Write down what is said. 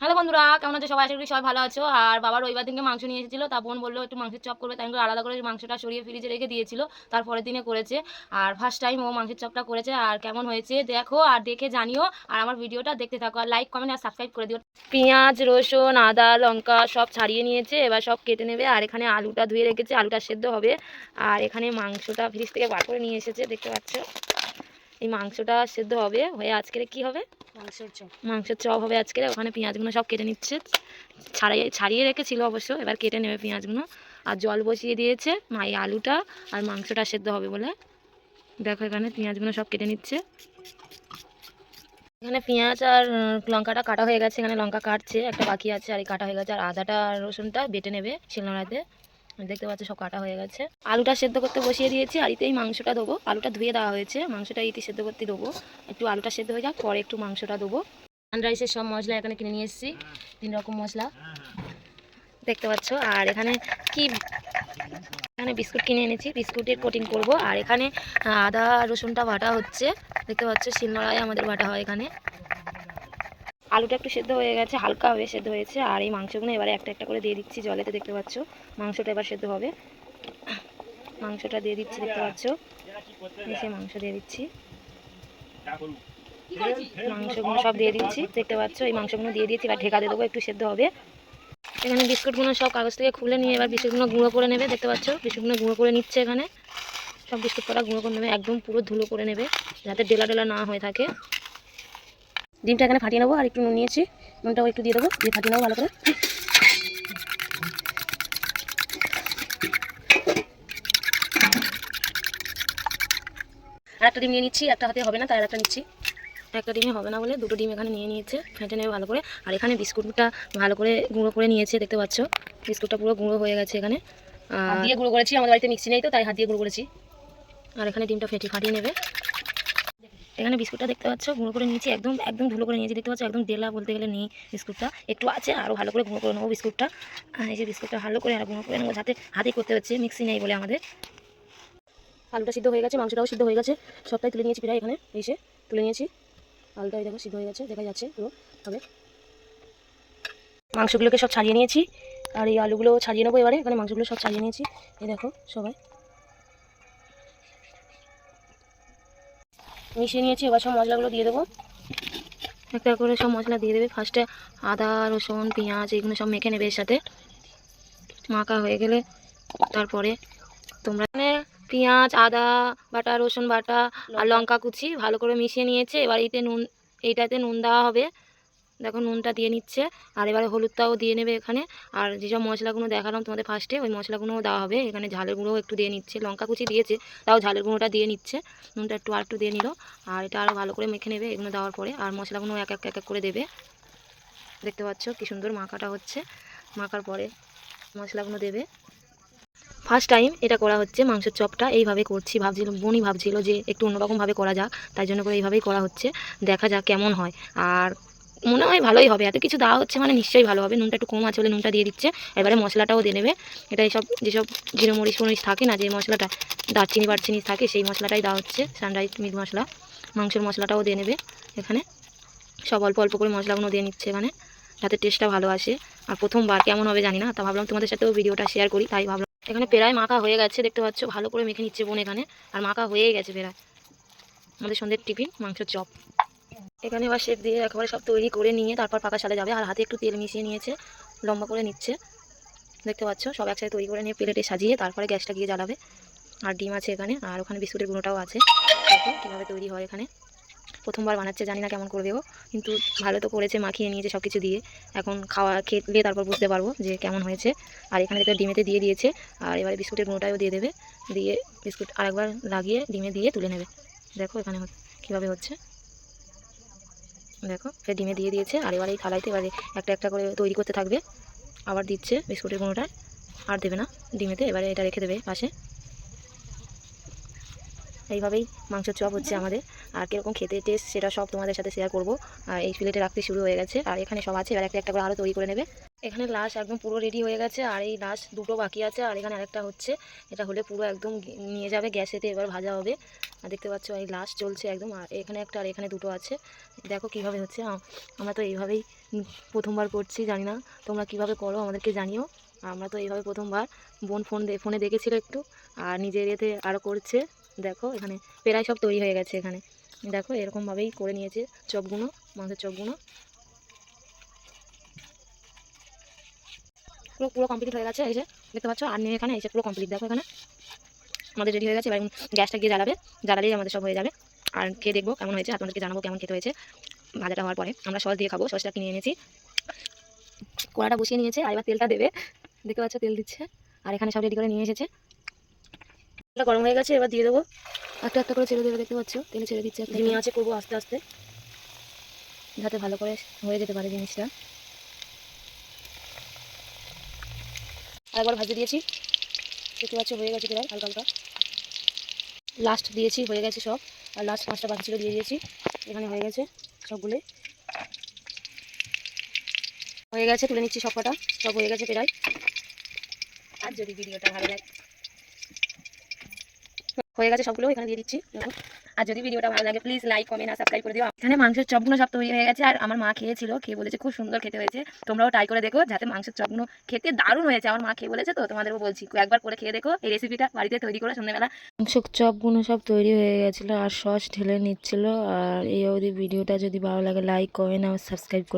Hello বন্ধুরা, কেমন আছে সবাই? আশা করি সবাই ভালো আছো। আর বাবা রবিবার দিনকে মাংস নিয়ে এসেছিল, তা বোন বলল একটু মাংসের চপ করবে, তাই আমি আলাদা করে মাংসটা সরিয়ে ফ্রিজে রেখে দিয়েছিল, তারপরের দিনে করেছে। আর ফার্স্ট টাইম ও মাংসের চপটা করেছে, আর কেমন হয়েছে দেখো, আর দেখে জানিও, আর আমার ভিডিওটা দেখতে থাকো, আর লাইক কমেন্ট আর সাবস্ক্রাইব করে দিও। পেঁয়াজ, রসুন, আদা, লঙ্কা সব ছাড়িয়ে নিয়েছে, এবার সব কেটে নেবে, আর এখানে আলুটা ধুয়ে রেখেছে, আলুটা সেদ্ধ হবে। আর এখানে মাংসটা ফ্রিজ থেকে বার করে নিয়ে এসেছে, দেখতে পাচ্ছ? এই মাংসটা সেদ্ধ হবে, হয়ে আজকের কি হবে? মাংসের চপ। হবে আজকে ওখানে পেঁয়াজগুলো সব কেটে নিচ্ছে। ছাড়িয়ে ছাড়িয়ে রেখেছিল অবশ্য, এবার কেটে নেবে পেঁয়াজগুলো। আর জল বসিয়ে দিয়েছে মা এই আলুটা, আর মাংসটা সেদ্ধ হবে বলে। দেখো এখানে পেঁয়াজগুলো সব কেটে নিচ্ছে। এখানে পেঁয়াজ আর লঙ্কাটা কাটা হয়ে গেছে, এখানে লঙ্কা কাটছে, একটা বাকি আছে, আর এই কাটা হয়ে গেছে, আর আদাটা আর রসুনটা বেটে নেবে শিলনোড়াতে। দেখতে পাচ্ছ সব কাটা হয়ে গেছে। আলুটা সেদ্ধ করতে বসিয়ে দিয়েছি, আর এতেই মাংসটা দেবো। আলুটা ধুয়ে দেওয়া হয়েছে, মাংসটা ইতি সেদ্ধ করতে দেবো। একটু আলুটা সেদ্ধ হয়ে যাক, পরে একটু মাংসটা দেবো। সানরাইসের সব মশলা এখানে কিনে নিয়ে এসেছি, তিন রকম মশলা। দেখতে পাচ্ছ, আর এখানে কি, এখানে বিস্কুট কিনে এনেছি, বিস্কুটের কোটিং করব। আর এখানে, আদা, রসুনটা বাটা হচ্ছে। দেখতে পাচ্ছ, শিলনোড়ায় আমাদের বাটা হয় এখানে। আলুটা একটু সেদ্ধ হয়ে গেছে, হালকা হয়ে সেদ্ধ হয়েছে, আর এই মাংসগুলো এবারে একটা একটা করে দিয়ে দিচ্ছি জলেতে দেখতে পাচ্ছ মাংসটা এবার সেদ্ধ হবে। মাংসটা দিয়ে দিচ্ছি, দেখতে পাচ্ছ? যে মাংস দিয়ে দিচ্ছি। মাংসগুলো সব দিয়ে দিচ্ছি, দেখতে পাচ্ছ? এই মাংসগুলো দিয়ে দিয়েছি, এবার ঢেকা দিয়ে দেবো, একটু সেদ্ধ হবে। এখানে বিস্কুটগুলো সব কাগজ থেকে খুলে নিয়ে এবার বিস্কুটগুলো গুঁড়ো করে নেবে, দেখতে পাচ্ছ? বিস্কুটগুলো গুঁড়ো করে নিচ্ছে এখানে। সব বিস্কুট করা গুঁড়ো করে নেবে, একদম পুরো ধুলো করে নেবে, যাতে ডেলা ডেলা না হয়ে থাকে। ডিমটা এখানে ফাটিয়ে নেব আর একটু নুন নিয়েছি। নুনটাও একটু দিয়ে দেবো দিয়ে ফাটিয়ে নেব ভালো করে। আর একটা ডিম নিয়ে নিচ্ছি একটা হাতে হবে না তাই আর একটা নিচ্ছি। একটা ডিমে হবে না বলে দুটো ডিম এখানে নিয়ে নিয়েছে ফেটে নেবে ভালো করে। আর এখানে বিস্কুটটা ভালো করে গুঁড়ো করে নিয়েছে দেখতে পাচ্ছ? বিস্কুটটা পুরো গুঁড়ো হয়ে গেছে এখানে। দিয়ে গুঁড়ো করেছি আমাদের বাড়িতে মিক্সি নেই তো তাই হাত দিয়ে গুঁড়ো করেছি। আর এখানে ডিমটা ফেটে ফাটিয়ে নেবে। এখানে বিস্কুটটা দেখতে পাচ্ছ, গুঁড়ো করে নিয়েছি, একদম একদম ধুলো করে নিয়েছি, দেখতে পাচ্ছ? একদম দেলা বলতে গেলে নেই বিস্কুটটা। একটু আছে আরও ভালো করে গুঁড়ো করে নেব বিস্কুটটা। এই যে বিস্কুটটা ভালো করে আর গুঁড়ো করে নেব, যাতে হাতে করতে হচ্ছে, মিক্সি নেই বলে আমাদের। আলুটা সিদ্ধ হয়ে গেছে, মাংসটাও সিদ্ধ হয়ে গেছে। সবটাই তুলে নিয়েছি প্রায় এখানে এসে তুলে নিয়েছি। আলুটা দেখো সিদ্ধ হয়ে গেছে, দেখা যাচ্ছে পুরো হবে। মাংসগুলোকে সব ছাড়িয়ে নিয়েছি, আর এই আলুগুলো ছাড়িয়ে নেব এবারে, এখানে মাংসগুলো সব ছাড়িয়ে নিয়েছি, এই দেখো সবাই। মিশিয়ে নিয়েছি, এবার সব মশলাগুলো দিয়ে দেবো। একটা করে সব মশলা দিয়ে দেবে। ফার্স্টে আদা, রসুন, পেঁয়াজ, এগুলো সব মেখে নেবে এর সাথে। মাখা হয়ে গেলে তারপরে তোমরা পেঁয়াজ, আদা বাটা, রসুন বাটা আর লঙ্কা কুচি ভালো করে মিশিয়ে নিয়েছে। এবার এইতে নুন, এইটাতে নুন দেওয়া হবে। দেখো নুনটা দিয়ে নিচ্ছে, আর এবারে হলুদটাও দিয়ে নেবে এখানে। আর যেসব মশলাগুলো দেখালাম তোমাদের ফার্স্টে ওই মশলাগুলোও দেওয়া হবে। এখানে ঝালের গুঁড়োও একটু দিয়ে নিচ্ছে। লঙ্কা কুচি দিয়েছে, তাও ঝালের গুঁড়োটা দিয়ে নিচ্ছে। নুনটা একটু আর একটু দিয়ে নিল। আর এটা আরও ভালো করে মেখে নেবে এগুলো দেওয়ার পরে। আর মশলাগুলো এক এক এক করে দেবে। দেখতে পাচ্ছ কি সুন্দর মাখাটা হচ্ছে। মাখার পরে মশলাগুলো দেবে। ফার্স্ট টাইম এটা করা হচ্ছে মাংসের চপটা। এইভাবে করছি ভাবছিল বোনই ভাবছিল যে একটু অন্যরকমভাবে করা যাক। তাই জন্য করে এইভাবেই করা হচ্ছে। দেখা যাক কেমন হয়। আর মনে হয় ভালোই হবে। এত কিছু দেওয়া হচ্ছে মানে নিশ্চয়ই ভালো হবে। নুনটা একটু কম আছে বলে নুনটা দিয়ে দিচ্ছে। এবারে মশলাটাও দিয়ে নেবে এটা এইসব যেসব জিরো মরিচ ফরিচ থাকে না, যে মশলাটা দারচিনি, বারচিনি থাকে, সেই মশলাটাই দেওয়া হচ্ছে। সানরাইজ মিট মশলা, মাংসের মশলাটাও দিয়ে নেবে এখানে। সব অল্প অল্প করে মশলাগুলো দিয়ে নিচ্ছে এখানে, যাতে টেস্টটা ভালো আসে। আর প্রথমবার কেমন হবে জানি না, তা ভাবলাম তোমাদের সাথেও ভিডিওটা শেয়ার করি, তাই ভাবলাম। এখানে প্রায় মাখা হয়ে গেছে, দেখতে পাচ্ছ? ভালো করে মেখে নিচ্ছে বোন এখানে। আর মাখা হয়েই গেছে প্রায়। আমাদের সন্ধ্যের টিফিন মাংসের চপ। এখানে এবার শেপ দিয়ে একেবারে সব তৈরি করে নিয়ে তারপর পাকা সালে যাবে। আর হাতে একটু তেল মিশিয়ে নিয়েছে, লম্বা করে নিচ্ছে। দেখতে পাচ্ছ? সব একসাথে তৈরি করে নিয়ে প্লেটে সাজিয়ে তারপরে গ্যাসটা গিয়ে জ্বালাবে। আর ডিম আছে এখানে, আর ওখানে বিস্কুটের গুঁড়োটাও আছে। কীভাবে তৈরি হয় এখানে। প্রথমবার বানাচ্ছে, জানি না কেমন করবে ও। কিন্তু ভালো তো করেছে, মাখিয়ে নিয়েছে সব কিছু দিয়ে। এখন খাওয়া খেলে তারপর বুঝতে পারব যে কেমন হয়েছে। আর এখানে দেখতে ডিমেতে দিয়ে দিয়েছে, আর এবারে বিস্কুটের গুঁড়োটাও দিয়ে দেবে। দিয়ে বিস্কুট আরেকবার লাগিয়ে ডিমে দিয়ে তুলে নেবে। দেখো এখানে কীভাবে হচ্ছে। দেখো, সে ডিমে দিয়ে দিয়েছে, আর এবার এই থালাইতে এবারে একটা একটা করে তৈরি করতে থাকবে। আবার দিচ্ছে বিস্কুটের গুঁড়োটায় আর দেবে না, ডিমেতে এবারে এটা রেখে দেবে পাশে। এইভাবেই মাংসের চপ হচ্ছে আমাদের। আর কীরকম খেতে টেস্ট সেটা সব তোমাদের সাথে শেয়ার করব। আর এই প্লেটে রাখতে শুরু হয়ে গেছে। আর এখানে সব আছে, এবার একটা একটা করে আরও তৈরি করে নেবে। এখানে লাশ একদম পুরো রেডি হয়ে গেছে। আর এই লাশ দুটো বাকি আছে। আর এখানে আরেকটা হচ্ছে, এটা হলে পুরো একদম নিয়ে যাবে গ্যাসেতে, এবার ভাজা হবে। আর দেখতে পাচ্ছ, এই লাশ চলছে একদম। আর এখানে একটা আর এখানে দুটো আছে। দেখো কীভাবে হচ্ছে। আমরা তো এইভাবেই প্রথমবার করছি, জানি না। তোমরা কীভাবে করো আমাদেরকে জানিও। আমরা তো এইভাবে প্রথমবার বোন ফোন ফোনে দেখেছিল একটু। আর নিজের এতে আরও করছে। দেখো, এখানে প্রায় সব তৈরি হয়ে গেছে এখানে। দেখো, এরকমভাবেই করে নিয়েছে চপগুলো মাংসের চপগুলো পুরো পুরো কমপ্লিট হয়ে গেছে যে, দেখতে পাচ্ছ? আর নিয়ে এখানে যে পুরো কমপ্লিট দেখো এখানে। আমাদের রেডি হয়ে গেছে, এবার গ্যাসটা গিয়ে জ্বালাবে। জ্বালালেই আমাদের সব হয়ে যাবে। আর খেয়ে দেখব কেমন হয়েছে, আপনাদেরকে জানাব কেমন খেতে হয়েছে। ভাজাটা হওয়ার পরে আমরা সস দিয়ে খাব, সসটা কিনে এনেছি। কড়াটা বসিয়ে নিয়েছে, আর এবার তেলটা দেবে। দেখতে পাচ্ছ? তেল দিচ্ছে। আর এখানে সব রেডি করে নিয়ে এসেছে। তেলটা গরম হয়ে গেছে এবার দিয়ে দেবো। একটা একটা করে ছেড়ে দেবে দেখতে পাচ্ছ? তেলে ছেড়ে দিচ্ছে ধিমি আছে করব আস্তে আস্তে। যাতে ভালো করে হয়ে যেতে পারে জিনিসটা। আরেকবার ভাজতে দিয়েছি। দেখতে পাচ্ছ হয়ে গেছে প্রায় হালকা হালকা। লাস্ট দিয়েছি হয়ে গেছে সব। আর লাস্ট পাঁচটা বাকি ছিল দিয়ে দিয়েছি। এখানে হয়ে গেছে সবগুলোই হয়ে গেছে তুলে নিচ্ছি সব কটা সব হয়ে গেছে প্রায়। আর যদি ভিডিওটা ভালো লাগে হয়ে গেছে সবগুলো, এখানে দিয়ে দিচ্ছি। আর যদি ভিডিওটা ভালো লাগে প্লিজ লাইক কমেন্ট আর সাবস্ক্রাইব করে দিও। এখানে মাংসের চপগুলো সব তৈরি হয়ে গেছে, আর আমার মা খেয়েছিল, খেয়ে বলেছে খুব সুন্দর খেতে হয়েছে। তোমরাও ট্রাই করে দেখো যাতে মাংসের চপগুলো খেতে দারুণ হয়েছে। আমার মা খেয়ে বলেছে তো, তোমাদেরও বলছি। একবার করে খেয়ে দেখো, এই রেসিপিটা বাড়িতে তৈরি করে সন্ধ্যেবেলা। মাংসের চপগুলো সব তৈরি হয়ে গেছিল আর সস ঢেলে নিচ্ছিল। আর এই অবধি ভিডিওটা যদি ভালো লাগে লাইক কমেন্ট আর সাবস্ক্রাইব করে